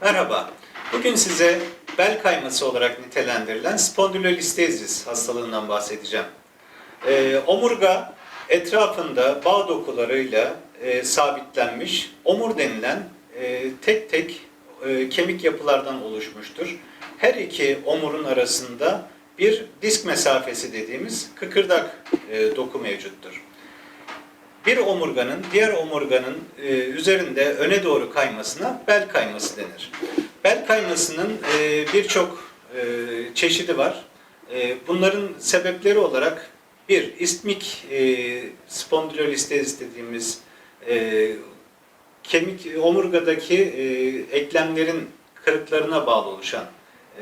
Merhaba. Bugün size bel kayması olarak nitelendirilen spondylolistezis hastalığından bahsedeceğim. Ee, omurga etrafında bağ dokularıyla e, sabitlenmiş omur denilen e, tek tek e, kemik yapılardan oluşmuştur. Her iki omurun arasında bir disk mesafesi dediğimiz kıkırdak e, doku mevcuttur bir omurganın diğer omurganın e, üzerinde öne doğru kaymasına bel kayması denir. Bel kaymasının e, birçok e, çeşidi var. E, bunların sebepleri olarak bir ismik e, spondylolistezis dediğimiz e, kemik omurgadaki e, eklemlerin kırıklarına bağlı oluşan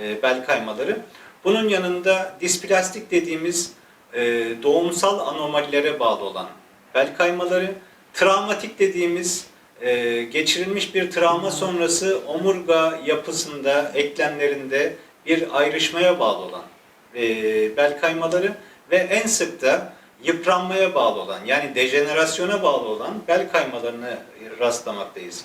e, bel kaymaları. Bunun yanında displastik dediğimiz e, doğumsal anomalilere bağlı olan bel kaymaları, travmatik dediğimiz e, geçirilmiş bir travma sonrası omurga yapısında, eklemlerinde bir ayrışmaya bağlı olan e, bel kaymaları ve en sık da yıpranmaya bağlı olan yani dejenerasyona bağlı olan bel kaymalarını rastlamaktayız.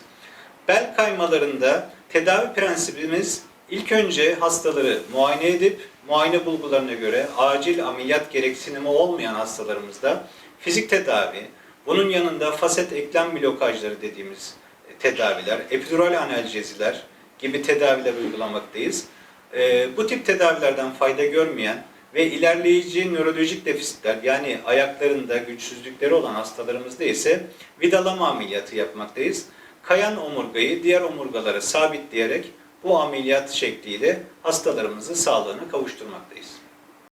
Bel kaymalarında tedavi prensibimiz ilk önce hastaları muayene edip muayene bulgularına göre acil ameliyat gereksinimi olmayan hastalarımızda fizik tedavi, bunun yanında faset eklem blokajları dediğimiz tedaviler, epidural analjeziler gibi tedaviler uygulamaktayız. Ee, bu tip tedavilerden fayda görmeyen ve ilerleyici nörolojik defisitler yani ayaklarında güçsüzlükleri olan hastalarımızda ise vidalama ameliyatı yapmaktayız. Kayan omurgayı diğer omurgalara sabitleyerek bu ameliyat şekliyle hastalarımızı sağlığına kavuşturmaktayız.